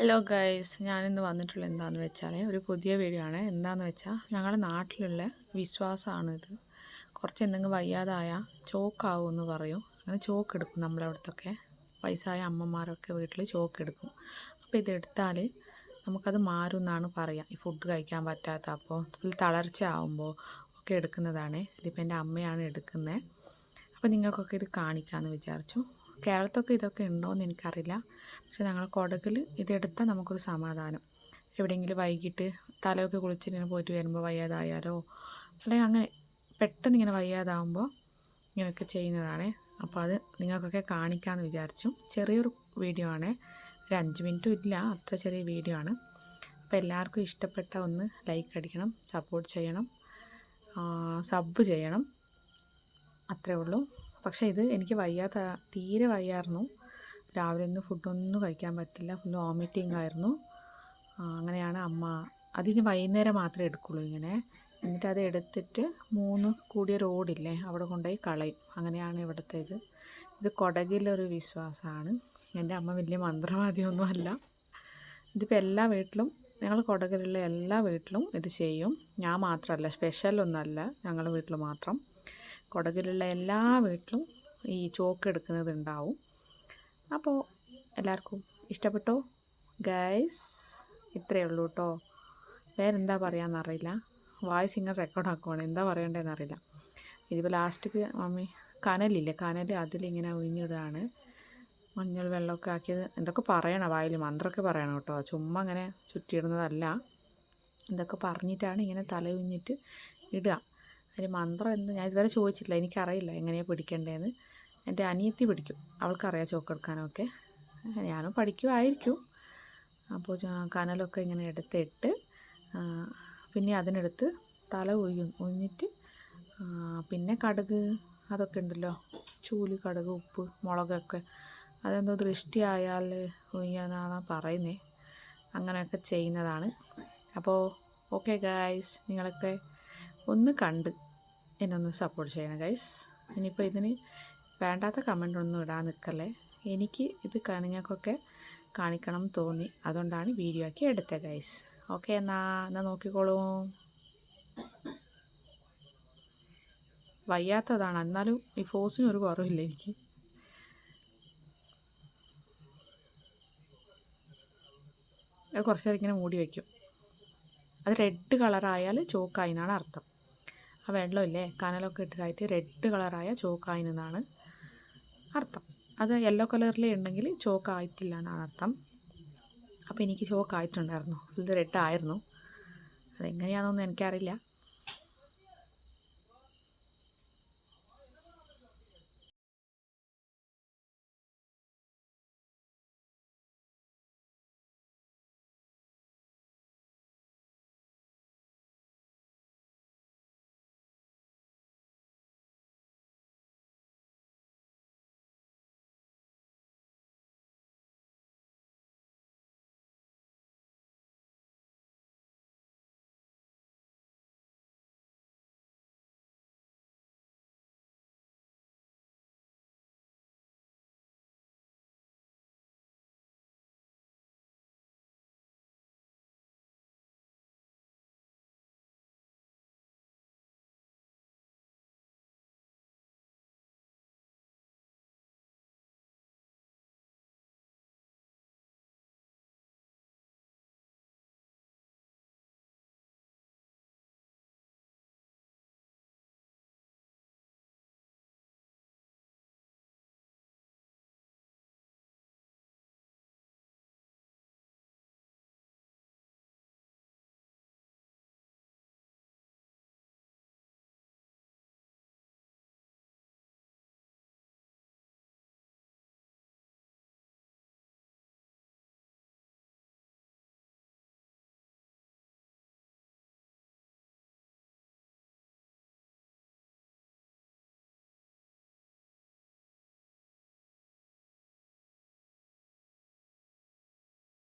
Hello guys ഞാനിന്ന് വന്നിട്ടുള്ള എന്താണെന്ന് വെച്ചാൽ ഒരു പുതിയ വീഡിയോ ആണ്. എന്താണെന്ന് വെച്ചാൽ ഞങ്ങളുടെ നാട്ടിലുള്ള വിശ്വാസമാണ് ഇത്. കുറച്ച് എന്തെങ്കിലും വയ്യാതായ ചോക്കാവുമെന്ന് പറയും. അങ്ങനെ ചോക്ക് എടുക്കും നമ്മളവിടത്തൊക്കെ. വയസ്സായ അമ്മമാരൊക്കെ വീട്ടിൽ ചോക്ക് എടുക്കും അപ്പോൾ ഇതെടുത്താൽ നമുക്കത് മാറും എന്നാണ് പറയുക ഈ ഫുഡ് കഴിക്കാൻ പറ്റാത്ത അപ്പോൾ ഫുൾ തളർച്ച ആവുമ്പോൾ ഒക്കെ എടുക്കുന്നതാണ്. ഇതിപ്പോൾ എന്റെ അമ്മയാണ് എടുക്കുന്നത് അപ്പോൾ നിങ്ങൾക്കൊക്കെ ഇത് കാണിക്കാമെന്ന് വിചാരിച്ചു. കേരളത്തൊക്കെ ഇതൊക്കെ ഉണ്ടോയെന്ന് എനിക്കറിയില്ല. പക്ഷെ ഞങ്ങൾ കൊടകിൽ ഇതെടുത്താൽ നമുക്കൊരു സമാധാനം. എവിടെയെങ്കിലും വൈകിട്ട് തലയൊക്കെ കുളിച്ചിങ്ങനെ പോയിട്ട് വരുമ്പോൾ വയ്യാതായാലോ? അല്ലെങ്കിൽ അങ്ങനെ പെട്ടെന്ന് ഇങ്ങനെ വയ്യാതാവുമ്പോൾ ഇങ്ങനെയൊക്കെ ചെയ്യുന്നതാണ്. അപ്പോൾ അത് നിങ്ങൾക്കൊക്കെ കാണിക്കാമെന്ന് വിചാരിച്ചു. ചെറിയൊരു വീഡിയോ ആണ്. ഒരു അഞ്ച് മിനിറ്റും ഇല്ല. അത്ര ചെറിയ വീഡിയോ ആണ്. അപ്പോൾ എല്ലാവർക്കും ഇഷ്ടപ്പെട്ട ഒന്ന് ലൈക്ക് അടിക്കണം സപ്പോർട്ട് ചെയ്യണം സബ് ചെയ്യണം. അത്രേ ഉള്ളൂ. പക്ഷേ ഇത് എനിക്ക് വയ്യാത്ത തീരെ വയ്യായിരുന്നു. രാവിലെ ഒന്നും ഫുഡൊന്നും കഴിക്കാൻ പറ്റില്ല. ഫുൾ വോമിറ്റിംഗ് ആയിരുന്നു. അങ്ങനെയാണ് അമ്മ അതിന് വൈകുന്നേരം മാത്രമേ എടുക്കുള്ളൂ ഇങ്ങനെ. എന്നിട്ട് അത് എടുത്തിട്ട് മൂന്ന് കൂടിയ റോഡില്ലേ അവിടെ കൊണ്ടുപോയി കളയും. അങ്ങനെയാണ് ഇവിടുത്തെ ഇത് ഇത് കൊടകിലൊരു വിശ്വാസമാണ്. എന്റെ അമ്മ വലിയ മന്ത്രവാദിയൊന്നുമല്ല. ഇതിപ്പോൾ എല്ലാ വീട്ടിലും ഞങ്ങൾ കൊടകിലുള്ള എല്ലാ വീട്ടിലും ഇത് ചെയ്യും. ഞാൻ മാത്രമല്ല സ്പെഷ്യലൊന്നുമല്ല ഞങ്ങളുടെ വീട്ടിൽ മാത്രം. കൊടകിലുള്ള എല്ലാ വീട്ടിലും ഈ ചോക്ക് എടുക്കുന്നത് ഉണ്ടാവും അപ്പോൾ എല്ലാവർക്കും ഇഷ്ടപ്പെട്ടോ? ഗൈസ് ഇത്രയേ ഉള്ളൂ കേട്ടോ വേറെന്താ പറയാമെന്നറിയില്ല വായിസ് ഇങ്ങനെ റെക്കോർഡ് ആക്കുവാണ്. എന്താ പറയേണ്ടതെന്ന് അറിയില്ല. ഇതിപ്പോൾ ലാസ്റ്റിക്ക് മമ്മി കനലില്ലേ? കനൽ അതിലിങ്ങനെ ഒഴിഞ്ഞിടുകയാണ്. മഞ്ഞൾ വെള്ളമൊക്കെ ആക്കിയത് എന്തൊക്കെ പറയണം വായിൽ മന്ത്രമൊക്കെ പറയണം കേട്ടോ ചുമ്മാ അങ്ങനെ ചുറ്റിയിടുന്നതല്ല. എന്തൊക്കെ പറഞ്ഞിട്ടാണ് ഇങ്ങനെ തല ഉഴിഞ്ഞിട്ട് ഇടുക. അതിന് മന്ത്രം എന്ത്? ഞാൻ ഇതുവരെ ചോദിച്ചിട്ടില്ല. എനിക്കറിയില്ല എങ്ങനെയാണ് പിടിക്കേണ്ടതെന്ന് എന്റെ അനിയത്തി പിടിക്കും. അവൾക്കറിയാം ചോക്കെടുക്കാനൊക്കെ ഞാനും പഠിക്കുമായിരിക്കും അപ്പോൾ കനലൊക്കെ ഇങ്ങനെ എടുത്തിട്ട് പിന്നെ അതിനെടുത്ത് തല ഒഴിയും ഒഴിഞ്ഞിട്ട് പിന്നെ കടുക് അതൊക്കെ ഉണ്ടല്ലോ. ചൂൽ കടുക് ഉപ്പ് മുളകൊക്കെ. അതെന്തോ ദൃഷ്ടിയായാൽ ഒഴിയാന്നാണ് പറയുന്നത് അങ്ങനെയൊക്കെ ചെയ്യുന്നതാണ്. അപ്പോൾ ഓക്കെ ഗായ്സ് നിങ്ങളൊക്കെ ഒന്ന് കണ്ട് എന്നെ ഒന്ന് സപ്പോർട്ട് ചെയ്യണം ഗൈസ്. ഇനിയിപ്പോൾ ഇതിന് വേണ്ടാത്ത കമന്റ് ഒന്നും ഇടാൻ നിൽക്കല്ലേ? എനിക്ക് ഇത് നിങ്ങൾക്കൊക്കെ കാണിക്കണം തോന്നി. അതുകൊണ്ടാണ് വീഡിയോ ആക്കി എടുത്തത് ഗൈസ് ഓക്കെ എന്നാ എന്നാൽ നോക്കിക്കോളൂ. വയ്യാത്തതാണ്. എന്നാലും ഈ ഫോഴ്സിന് ഒരു കുറവില്ല എനിക്ക്? അത് കുറച്ച് നേരം ഇങ്ങനെ മൂടി വയ്ക്കും. അത് റെഡ് കളറായാൽ ചോക്കായി എന്നാണ് അർത്ഥം. ആ വെള്ളമില്ലേ? കനലൊക്കെ ഇട്ടിട്ടായിട്ട് റെഡ് കളറായ ചോക്കായി എന്നാണ് അർത്ഥം. അത് യെല്ലോ കളറിൽ ഉണ്ടെങ്കിൽ ചോക്ക് ആയിട്ടില്ല എന്നാണ് അർത്ഥം. അപ്പോൾ എനിക്ക് ചോക്ക് ആയിട്ടുണ്ടായിരുന്നു. ഇത് റെഡ് ആയിരുന്നു. അതെങ്ങനെയാണെന്നൊന്നും എനിക്കറിയില്ല.